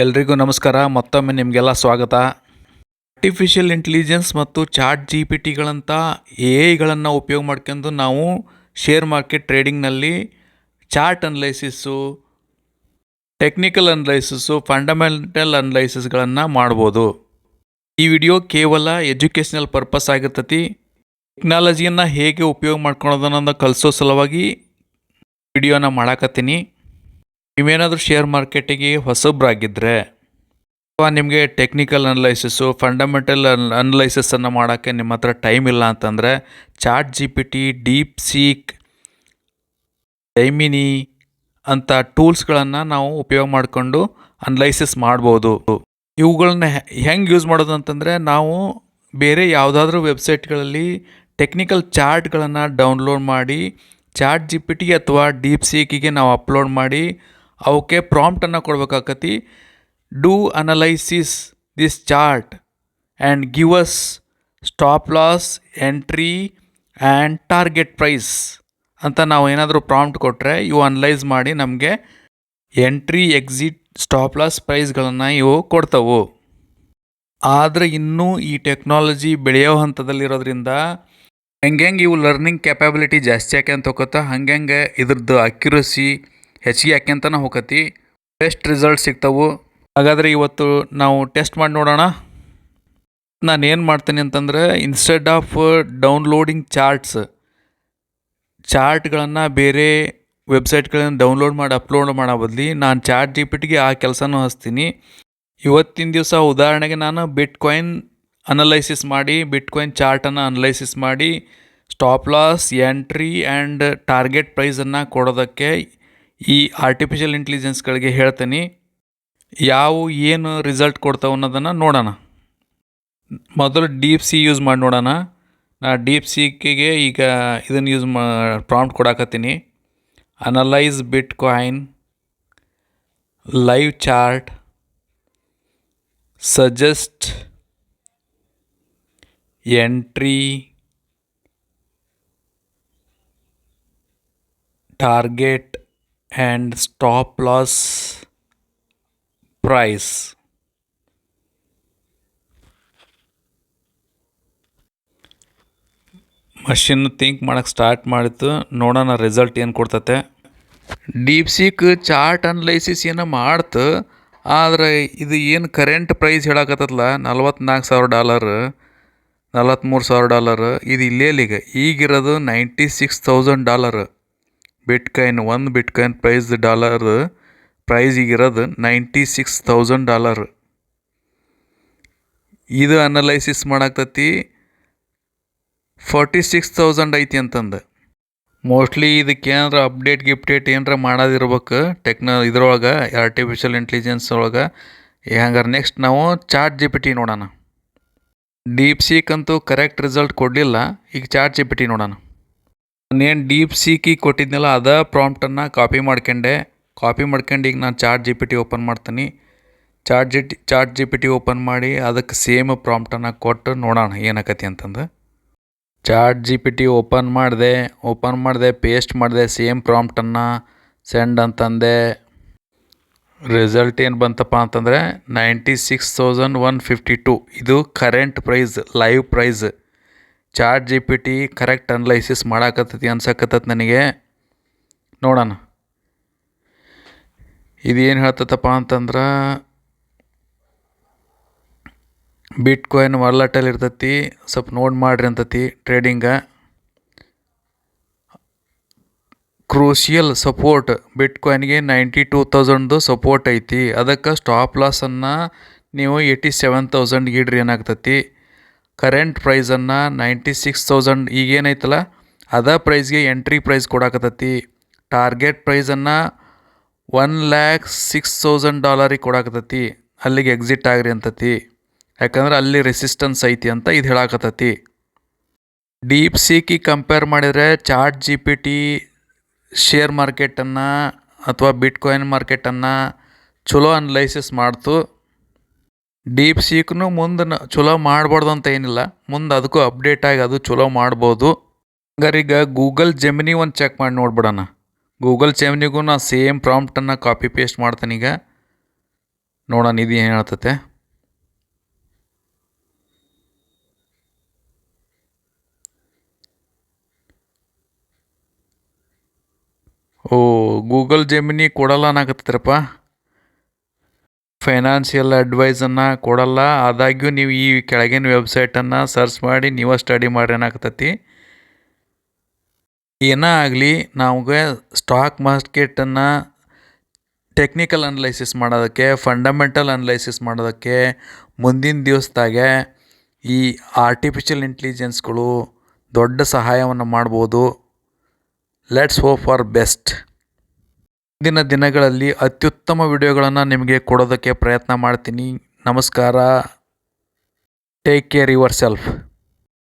ಎಲ್ರಿಗೂ ನಮಸ್ಕಾರ, ಮತ್ತೊಮ್ಮೆ ನಿಮಗೆಲ್ಲ ಸ್ವಾಗತ. ಆರ್ಟಿಫಿಷಿಯಲ್ ಇಂಟೆಲಿಜೆನ್ಸ್ ಮತ್ತು ಚಾಟ್ ಜಿ ಪಿ ಟಿಗಳಂಥ ಎ ಐಗಳನ್ನು ಉಪಯೋಗ ಮಾಡ್ಕೊಂಡು ನಾವು share market ಟ್ರೇಡಿಂಗ್ನಲ್ಲಿ chart analysis technical analysis fundamental ಅನಲೈಸಿಸ್ಗಳನ್ನು ಮಾಡ್ಬೋದು. ಈ ವಿಡಿಯೋ ಕೇವಲ ಎಜುಕೇಷನಲ್ ಪರ್ಪಸ್ ಆಗಿರ್ತತಿ. ಟೆಕ್ನಾಲಜಿಯನ್ನು ಹೇಗೆ ಉಪಯೋಗ ಮಾಡ್ಕೊಳೋದನ್ನ ಕಲಿಸೋ ಸಲುವಾಗಿ ವಿಡಿಯೋನ ಮಾಡಾಕತ್ತೀನಿ. ನೀವೇನಾದರೂ ಶೇರ್ ಮಾರ್ಕೆಟಿಗೆ ಹೊಸಬ್ರಾಗಿದ್ದರೆ ಅಥವಾ ನಿಮಗೆ ಟೆಕ್ನಿಕಲ್ ಅನಲೈಸಿಸು ಫಂಡಮೆಂಟಲ್ ಅನಲೈಸಿಸನ್ನು ಮಾಡೋಕ್ಕೆ ನಿಮ್ಮ ಹತ್ರ ಟೈಮ್ ಇಲ್ಲ ಅಂತಂದರೆ chat G P T DeepSeek Gemini ಅಂಥ ಟೂಲ್ಸ್ಗಳನ್ನು ನಾವು ಉಪಯೋಗ ಮಾಡಿಕೊಂಡು ಅನಲೈಸಿಸ್ ಮಾಡ್ಬೋದು. ಇವುಗಳನ್ನ ಹೆಂಗೆ ಯೂಸ್ ಮಾಡೋದು ಅಂತಂದರೆ ನಾವು ಬೇರೆ ಯಾವುದಾದ್ರೂ ವೆಬ್ಸೈಟ್ಗಳಲ್ಲಿ ಟೆಕ್ನಿಕಲ್ ಚಾರ್ಟ್ಗಳನ್ನು ಡೌನ್ಲೋಡ್ ಮಾಡಿ ಚಾಟ್ ಜಿ ಪಿ ಟಿ ಅಥವಾ ಡೀಪ್ ಸೀಕಿಗೆ ನಾವು ಅಪ್ಲೋಡ್ ಮಾಡಿ ಅವಕ್ಕೆ ಪ್ರಾಂಪ್ಟನ್ನು ಕೊಡ್ಬೇಕಾಕತಿ do analysis this chart and give us stop loss entry and target price ಅಂತ ನಾವು ಏನಾದರೂ ಪ್ರಾಂಪ್ಟ್ ಕೊಟ್ಟರೆ ಇವು ಅನಲೈಸ್ ಮಾಡಿ ನಮಗೆ ಎಂಟ್ರಿ ಎಕ್ಸಿಟ್ ಸ್ಟಾಪ್ ಲಾಸ್ ಪ್ರೈಸ್ಗಳನ್ನು ಇವು ಕೊಡ್ತವು. ಆದರೆ ಇನ್ನೂ ಈ ಟೆಕ್ನಾಲಜಿ ಬೆಳೆಯೋ ಹಂತದಲ್ಲಿರೋದ್ರಿಂದ ಹೆಂಗೆ ಇವು ಲರ್ನಿಂಗ್ ಕೆಪಾಬಿಲಿಟಿ ಜಾಸ್ತಿ ಯಾಕೆ ಅಂತ ಹಂಗೆ ಹಂಗೆ ಇದ್ರದ್ದು ಅಕ್ಯುರಸಿ ಹೆಚ್ಚಿಗೆ ಆಕ್ಯಂತನ ಹೋಗತಿ ಬೆಸ್ಟ್ ರಿಸಲ್ಟ್ ಸಿಗ್ತವು. ಹಾಗಾದರೆ ಇವತ್ತು ನಾವು ಟೆಸ್ಟ್ ಮಾಡಿ ನೋಡೋಣ. ನಾನು ಏನು ಮಾಡ್ತೀನಿ ಅಂತಂದರೆ ಇನ್ಸ್ಟೆಡ್ ಆಫ್ ಡೌನ್ಲೋಡಿಂಗ್ ಚಾರ್ಟ್ಸ್ ಚಾರ್ಟ್ಗಳನ್ನು ಬೇರೆ ವೆಬ್ಸೈಟ್ಗಳನ್ನು ಡೌನ್ಲೋಡ್ ಮಾಡಿ ಅಪ್ಲೋಡ್ ಮಾಡೋ ಬದಲಿ ನಾನು ಚಾಟ್ ಜಿ ಪಿ ಟಿಗೆ ಆ ಕೆಲಸನೂ ಹಚ್ತೀನಿ. ಇವತ್ತಿನ ದಿವಸ ಉದಾಹರಣೆಗೆ ನಾನು ಬಿಟ್ ಕಾಯಿನ್ ಅನಲೈಸಿಸ್ ಮಾಡಿ ಬಿಟ್ ಕಾಯಿನ್ ಚಾರ್ಟನ್ನು ಅನಲೈಸಿಸ್ ಮಾಡಿ stop loss entry and target ಪ್ರೈಸನ್ನು ಕೊಡೋದಕ್ಕೆ ಈ ಆರ್ಟಿಫಿಷಿಯಲ್ ಇಂಟೆಲಿಜೆನ್ಸ್ಗಳಿಗೆ ಹೇಳ್ತೀನಿ, ಯಾವ ಏನು ರಿಸಲ್ಟ್ ಕೊಡ್ತಾವೆ ಅನ್ನೋದನ್ನು ನೋಡೋಣ. ಮೊದಲು ಡೀಪ್ ಸಿ ಯೂಸ್ ಮಾಡಿ ನೋಡೋಣ. ನಾ ಡೀಪ್ ಸಿಕ್ಕಿಗೆ ಈಗ ಇದನ್ನು ಯೂಸ್ ಮಾ prompt ಕೊಡಾಕತ್ತೀನಿ. Analyse bitcoin live chart suggest entry target and stop loss price machine think ಮಾಡೋಕ್ಕೆ ಸ್ಟಾರ್ಟ್ ಮಾಡಿತ್ತು ನೋಡೋಣ ರಿಸಲ್ಟ್ ಏನು ಕೊಡ್ತತೆ. ಡೀಪ್ ಸೀಕ್ ಚಾರ್ಟ್ ಅನಲೈಸಿಸ್ ಏನೋ ಮಾಡ್ತು, ಆದರೆ ಇದು ಏನು ಕರೆಂಟ್ ಪ್ರೈಸ್ ಹೇಳಕತ್ತಲ್ಲ ನಲ್ವತ್ನಾಲ್ಕು ಸಾವಿರ ಡಾಲರ್ ನಲ್ವತ್ತ್ಮೂರು ಸಾವಿರ ಡಾಲರ್ ಇದು ಇಲ್ಲೇ ಈಗ ಈಗಿರೋದು ninety six thousand dollar bitcoin ಒಂದು bitcoin price dollar price ಈಗಿರೋದು ನೈಂಟಿ ಸಿಕ್ಸ್ ತೌಸಂಡ್ ಡಾಲರ್ ಇದು ಅನಲೈಸಿಸ್ ಮಾಡಾಕ್ತತಿ ಫಾರ್ಟಿ ಸಿಕ್ಸ್ ತೌಸಂಡ್ ಐತಿ ಅಂತಂದು. ಮೋಸ್ಟ್ಲಿ ಇದಕ್ಕೆ ಏನಾರ ಅಪ್ಡೇಟ್ ಗಿಪ್ಡೇಟ್ ಏನಾರ ಮಾಡೋದಿರ್ಬೇಕು ಟೆಕ್ನ ಇದ್ರೊಳಗೆ ಆರ್ಟಿಫಿಷಿಯಲ್ ಇಂಟೆಲಿಜೆನ್ಸ್ ಒಳಗೆ. ಹಂಗಾರೆ ನೆಕ್ಸ್ಟ್ ನಾವು ಚಾಟ್ ಜಿ ಪಿ ಟಿ ನೋಡೋಣ. ಡೀಪ್ ಸೀಕ್ ಅಂತೂ ಕರೆಕ್ಟ್ ರಿಸಲ್ಟ್ ಕೊಡಲಿಲ್ಲ, ಈಗ ಚಾಟ್ ಜಿ ಪಿ ಟಿ ನೋಡೋಣ. ನಾನೇನು ಡೀಪ್ ಸೀಕಿ ಕೊಟ್ಟಿದ್ನಲ್ಲ, ಅದ ಪ್ರಾಂಪ್ಟನ್ನು ಕಾಪಿ ಮಾಡ್ಕೊಂಡೆ. ಕಾಪಿ ಮಾಡ್ಕೊಂಡು ಈಗ ನಾನು chat G P T open ಮಾಡ್ತೀನಿ. Chat G T chat G P T open ಮಾಡಿ ಅದಕ್ಕೆ ಸೇಮ್ ಪ್ರಾಂಪ್ಟನ್ನು ಕೊಟ್ಟು ನೋಡೋಣ ಏನಾಕತಿ ಅಂತಂದು. Chat G P T open ಮಾಡಿದೆ ಓಪನ್ ಮಾಡಿದೆ ಪೇಸ್ಟ್ ಮಾಡಿದೆ ಸೇಮ್ ಪ್ರಾಂಪ್ಟನ್ನು ಸೆಂಡ್ ಅಂತಂದೆ. ರಿಸಲ್ಟ್ ಏನು ಬಂತಪ್ಪ ಅಂತಂದರೆ ninety six thousand one fifty two ಇದು current price live price chat G P T correct analysis ಮಾಡಾಕತ್ತೈತಿ ಅನ್ಸಕತ್ತೈತಿ ನನಗೆ. ನೋಡೋಣ. ಇದೇನು ಹೇಳ್ತತಪ್ಪ ಅಂತಂದ್ರೆ ಬಿಟ್ ಕಾಯಿನ್ ವಾಲೆಟಲ್ಲಿ ಇರ್ತೈತಿ, ಸ್ವಲ್ಪ ನೋಡಿ ಮಾಡ್ರಿ ಅಂತತಿ ಟ್ರೇಡಿಂಗ ಕ್ರೂಷಿಯಲ್ ಸಪೋರ್ಟ್ ಬಿಟ್ ಕಾಯಿನ್ಗೆ ನೈಂಟಿ ಟೂ ತೌಸಂಡ್ದು ಸಪೋರ್ಟ್ ಐತಿ. ಅದಕ್ಕೆ ಸ್ಟಾಪ್ ಲಾಸನ್ನು ನೀವು ಏಯ್ಟಿ ಸೆವೆನ್ ತೌಸಂಡ್ಗೆ ಇಡ್ರಿ ಏನಾಗ್ತತಿ. ಕರೆಂಟ್ ಪ್ರೈಸನ್ನು ನೈಂಟಿ ಸಿಕ್ಸ್ ತೌಸಂಡ್ ಈಗೇನೈತಲ್ಲ, ಅದ ಪ್ರೈಸ್ಗೆ ಎಂಟ್ರಿ ಪ್ರೈಸ್ ಕೊಡಾಕತ್ತತಿ. ಟಾರ್ಗೆಟ್ ಪ್ರೈಸನ್ನು ಒನ್ ಲ್ಯಾಕ್ ಸಿಕ್ಸ್ ತೌಸಂಡ್ ಡಾಲರಿಗೆ ಕೊಡಾಕತ್ತತಿ. ಅಲ್ಲಿಗೆ ಎಕ್ಸಿಟ್ ಆಗ್ರಿ ಅಂತತಿ. ಯಾಕಂದ್ರೆ ಅಲ್ಲಿ ರೆಸಿಸ್ಟೆನ್ಸ್ ಐತಿ ಅಂತ ಇದು ಹೇಳಾಕತ್ತತಿ. ಡೀಪ್ ಸೀಕಿ ಕಂಪೇರ್ ಮಾಡಿದರೆ chat G P T share ಮಾರ್ಕೆಟನ್ನು ಅಥವಾ ಬಿಟ್ಕಾಯಿನ್ ಮಾರ್ಕೆಟನ್ನು ಚಲೋ ಅನಲೈಸಿಸ್ ಮಾಡ್ತು. ಡೀಪ್ ಸೀಕ್ನು ಮುಂದೆ ಚಲೋ ಮಾಡ್ಬಾರ್ದು ಅಂತ ಏನಿಲ್ಲ. ಮುಂದೆ ಅದಕ್ಕೂ ಅಪ್ಡೇಟ್ ಆಗಿ ಅದು ಚಲೋ ಮಾಡ್ಬೋದು. ಹಂಗಾರೀಗ ಗೂಗಲ್ ಜೆಮಿನಿ ಒಂದು ಚೆಕ್ ಮಾಡಿ ನೋಡ್ಬಿಡೋಣ. ಗೂಗಲ್ ಜೆಮಿನಿಗೂ ನಾ ಸೇಮ್ ಪ್ರಾಂಪ್ಟನ್ನು ಕಾಪಿ ಪೇಸ್ಟ್ ಮಾಡ್ತೇನೆ ಈಗ. ನೋಡೋಣ ಇದು ಏನು ಹೇಳ್ತತೆ. ಓ ಗೂಗಲ್ ಜೆಮಿನಿ ಕೊಡಲ್ಲ ಅನ್ನಕತ್ತೈತ್ರಪ್ಪ ಫೈನಾನ್ಷಿಯಲ್ ಅಡ್ವೈಸನ್ನು ಕೊಡಲ್ಲ. ಆದಾಗ್ಯೂ ನೀವು ಈ ಕೆಳಗಿನ ವೆಬ್ಸೈಟನ್ನು ಸರ್ಚ್ ಮಾಡಿ ನೀವೇ ಸ್ಟಡಿ ಮಾಡಿ ಏನಾಗ್ತತಿ ಏನೇ ಆಗಲಿ ನಮಗೆ ಸ್ಟಾಕ್ ಮಾರ್ಕೆಟನ್ನು ಟೆಕ್ನಿಕಲ್ ಅನಲೈಸಿಸ್ ಮಾಡೋದಕ್ಕೆ ಫಂಡಮೆಂಟಲ್ ಅನಲೈಸಿಸ್ ಮಾಡೋದಕ್ಕೆ, ಮುಂದಿನ ದಿವಸದಾಗೆ ಈ ಆರ್ಟಿಫಿಷಿಯಲ್ ಇಂಟೆಲಿಜೆನ್ಸ್ಗಳು ದೊಡ್ಡ ಸಹಾಯವನ್ನು ಮಾಡ್ಬೋದು. ಲೆಟ್ಸ್ ಹೋಪ್ ಫಾರ್ ಬೆಸ್ಟ್ ಮುಂದಿನ ದಿನಗಳಲ್ಲಿ ಅತ್ಯುತ್ತಮ ವಿಡಿಯೋಗಳನ್ನು ನಿಮಗೆ ಕೊಡೋದಕ್ಕೆ ಪ್ರಯತ್ನ ಮಾಡ್ತೀನಿ. ನಮಸ್ಕಾರ. Take care your self